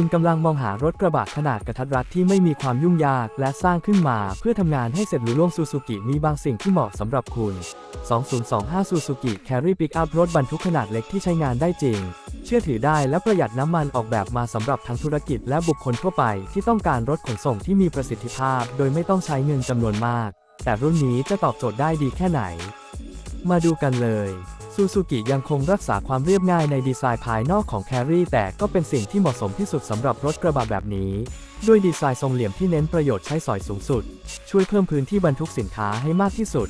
คุณกำลังมองหารถกระบะขนาดกระทัดรัดที่ไม่มีความยุ่งยาก และสร้างขึ้นมาเพื่อทำงานให้เสร็จลุล่วงซูซูกิมีบางสิ่งที่เหมาะสำหรับคุณ 2025 Suzuki Carry Pickup รถบรรทุกขนาดเล็กที่ใช้งานได้จริง เชื่อถือได้และประหยัดน้ำมันออกแบบมาสำหรับทั้งธุรกิจและบุคคลทั่วไปที่ต้องการรถขนส่งที่มีประสิทธิภาพ โดยไม่ต้องใช้เงินจำนวนมาก แต่รุ่นนี้จะตอบโจทย์ได้ดีแค่ไหน มาดูกันเลย ซูซูกิยังคงรักษาความเรียบง่ายในดีไซน์ภายนอกของแครี่แต่ก็เป็นสิ่งที่เหมาะสมที่สุดสำหรับรถกระบะแบบนี้ ด้วยดีไซน์ทรงเหลี่ยมที่เน้นประโยชน์ใช้สอยสูงสุด ช่วยเพิ่มพื้นที่บรรทุกสินค้าให้มากที่สุด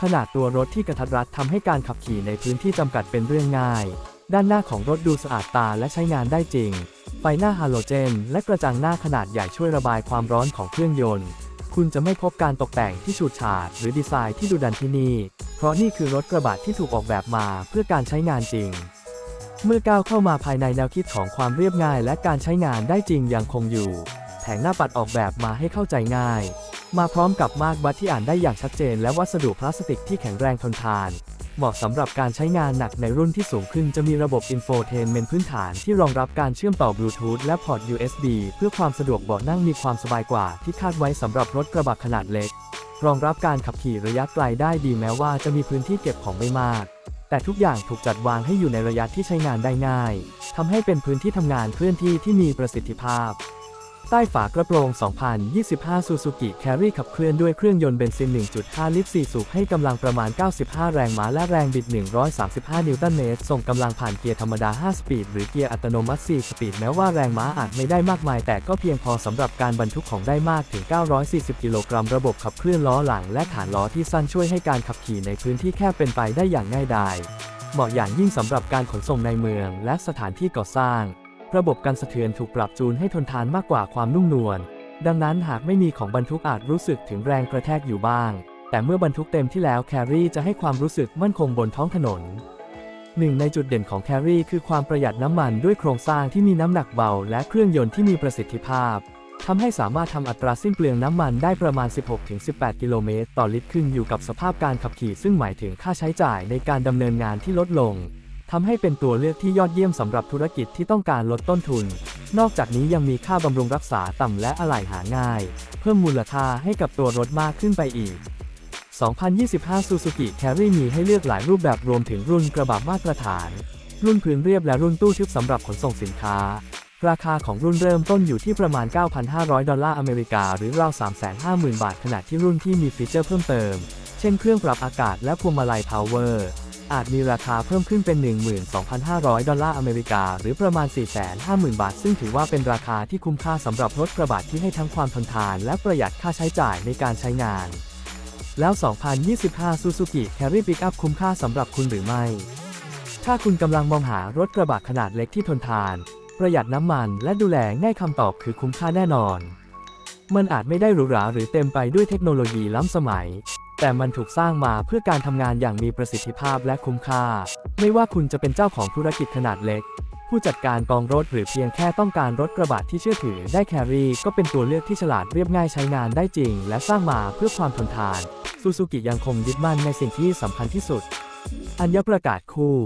ขนาดตัวรถที่กระทัดรัดทำให้การขับขี่ในพื้นที่จำกัดเป็นเรื่องง่าย ด้านหน้าของรถดูสะอาดตาและใช้งานได้จริง ไฟหน้าฮาโลเจน และกระจังหน้าขนาดใหญ่ช่วยระบายความร้อนของเครื่องยนต์ คุณจะไม่พบการตกแต่งที่ฉูดฉาดหรือดีไซน์ที่ดุดันที่นี่ เพราะนี่คือรถกระบะที่ถูกออกแบบมาเพื่อการใช้งานจริง เมื่อก้าวเข้ามาภายในแนวคิดของความเรียบง่ายและการใช้งานได้จริงยังคงอยู่ แผงหน้าปัดออกแบบมาให้เข้าใจง่าย มาพร้อมกับมาร์กบัตที่อ่านได้อย่างชัดเจน และวัสดุพลาสติกที่แข็งแรงทนทาน เหมาะสำหรับการใช้งานหนักในรุ่นที่สูงขึ้นจะมีระบบอินโฟเทนเมนพื้นฐานที่รองรับการเชื่อมต่อบลูทูธและพอร์ต USB เพื่อความสะดวกเบาะนั่งมีความสบายกว่าที่คาดไว้สำหรับรถกระบะขนาดเล็ก รองรับการขับขี่ระยะไกลได้ดีแม้ว่าจะมีพื้นที่เก็บของไม่มาก แต่ทุกอย่างถูกจัดวางให้อยู่ในระยะที่ใช้งานได้ง่ายทำให้เป็นพื้นที่ทำงานเคลื่อนที่ที่มีประสิทธิภาพ ใต้ฝากระโปรง 2025 Suzuki Carry ขับเคลื่อนด้วยเครื่องยนต์เบนซิน 1.5 ลิตร 4 สูบให้กำลังประมาณ 95 แรงม้าและแรงบิด 135 นิวตันเมตร ส่งกำลังผ่านเกียร์ธรรมดา 5 สปีด หรือเกียร์อัตโนมัติ 4 สปีด แม้ว่าแรงม้าอาจไม่ได้มากมาย แต่ก็เพียงพอสำหรับการบรรทุกของได้มากถึง 940 กิโลกรัม ระบบขับเคลื่อนล้อหลัง และฐานล้อที่สั้นช่วยให้การขับขี่ในพื้นที่แคบเป็นไปได้อย่างง่ายดาย เหมาะอย่างยิ่งสำหรับการขนส่งในเมือง และสถานที่ก่อสร้าง ระบบกันสะเทือนถูกปรับจูนให้ทนทานมากกว่าความนุ่มนวล ดังนั้นหากไม่มีของบรรทุกอาจรู้สึกถึงแรงกระแทกอยู่บ้าง แต่เมื่อบรรทุกเต็มที่แล้วแครี่จะให้ความรู้สึกมั่นคงบนท้องถนนหนึ่งในจุดเด่นของแครี่คือความประหยัดน้ำมันด้วยโครงสร้างที่มีน้ำหนักเบา และเครื่องยนต์ที่มีประสิทธิภาพทำให้สามารถทำอัตราสิ้นเปลืองน้ำมันได้ประมาณ 16-18 กิโลเมตรต่อลิตรขึ้นอยู่กับสภาพการขับขี่ซึ่งหมายถึงค่าใช้จ่ายในการดำเนินงานที่ลดลง ทำให้เป็นตัวเลือกที่ยอดเยี่ยมสำหรับธุรกิจที่ต้องการลดต้นทุน นอกจากนี้ยังมีค่าบำรุงรักษาต่ำและอะไหล่หาง่าย เพิ่มมูลค่าให้กับตัวรถมากขึ้นไปอีก 2025 Suzuki Carry มีให้เลือกหลายรูปแบบรวมถึงรุ่นกระบะมาตรฐาน รุ่นพื้นเรียบและรุ่นตู้ทึบสำหรับขนส่งสินค้า ราคาของรุ่นเริ่มต้นอยู่ที่ประมาณ 9,500 ดอลลาร์อเมริกา หรือราว 350,000 บาท ขณะที่รุ่นที่มีฟีเจอร์เพิ่มเติม เช่นเครื่องปรับอากาศและพวงมาลัยพาวเวอร์ อาจมีราคาเพิ่มขึ้นเป็น 12,500 ดอลลาร์อเมริกา หรือประมาณ 450,000 บาท ซึ่งถือว่าเป็นราคาที่คุ้มค่าสำหรับรถกระบะที่ให้ทั้งความทนทาน และประหยัดค่าใช้จ่ายในการใช้งาน แล้ว 2025 Suzuki Carry Pickup คุ้มค่าสำหรับคุณหรือไม่ ถ้าคุณกำลังมองหารถกระบะขนาดเล็กที่ทนทาน ประหยัดน้ำมัน และดูแลง่ายคำตอบคือคุ้มค่าแน่นอน มันอาจไม่ได้หรูหราหรือเต็มไปด้วยเทคโนโลยีล้ำสมัย แต่มันถูกสร้างมาเพื่อการทำงานอย่างมีประสิทธิภาพและคุ้มค่า ไม่ว่าคุณจะเป็นเจ้าของธุรกิจขนาดเล็ก ผู้จัดการกองรถหรือเพียงแค่ต้องการรถกระบะที่เชื่อถือได้แครี่ก็เป็นตัวเลือกที่ฉลาดเรียบง่ายใช้งานได้จริง และสร้างมาเพื่อความทนทานซูซูกิยังคงยึดมั่นในสิ่งที่สำคัญที่สุด อัญญประกาศคู่